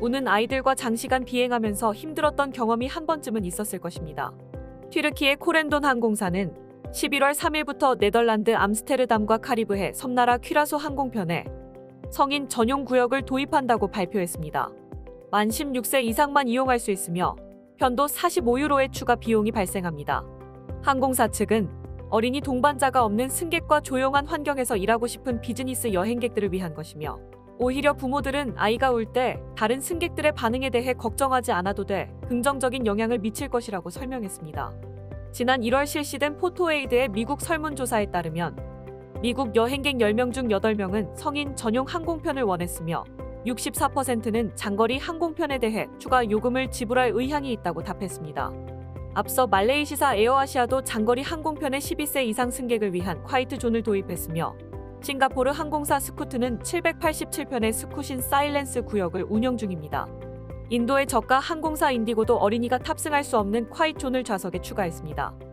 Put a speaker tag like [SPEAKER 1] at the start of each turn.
[SPEAKER 1] 우는 아이들과 장시간 비행하면서 힘들었던 경험이 한 번쯤은 있었을 것입니다. 튀르키의 코렌돈 항공사는 11월 3일부터 네덜란드 암스테르담과 카리브해 섬나라 퀴라소 항공편에 성인 전용 구역을 도입한다고 발표했습니다. 만 16세 이상만 이용할 수 있으며 편도 45유로의 추가 비용이 발생합니다. 항공사 측은 어린이 동반자가 없는 승객과 조용한 환경에서 일하고 싶은 비즈니스 여행객들을 위한 것이며 오히려 부모들은 아이가 울 때 다른 승객들의 반응에 대해 걱정하지 않아도 돼 긍정적인 영향을 미칠 것이라고 설명했습니다. 지난 1월 실시된 포토에이드의 미국 설문조사에 따르면 미국 여행객 10명 중 8명은 성인 전용 항공편을 원했으며 64%는 장거리 항공편에 대해 추가 요금을 지불할 의향이 있다고 답했습니다. 앞서 말레이시사 에어아시아도 장거리 항공편의 12세 이상 승객을 위한 화이트 존을 도입했으며 싱가포르 항공사 스쿠트는 787편의 스쿠신 사일렌스 구역을 운영 중입니다. 인도의 저가 항공사 인디고도 어린이가 탑승할 수 없는 콰이트 존을 좌석에 추가했습니다.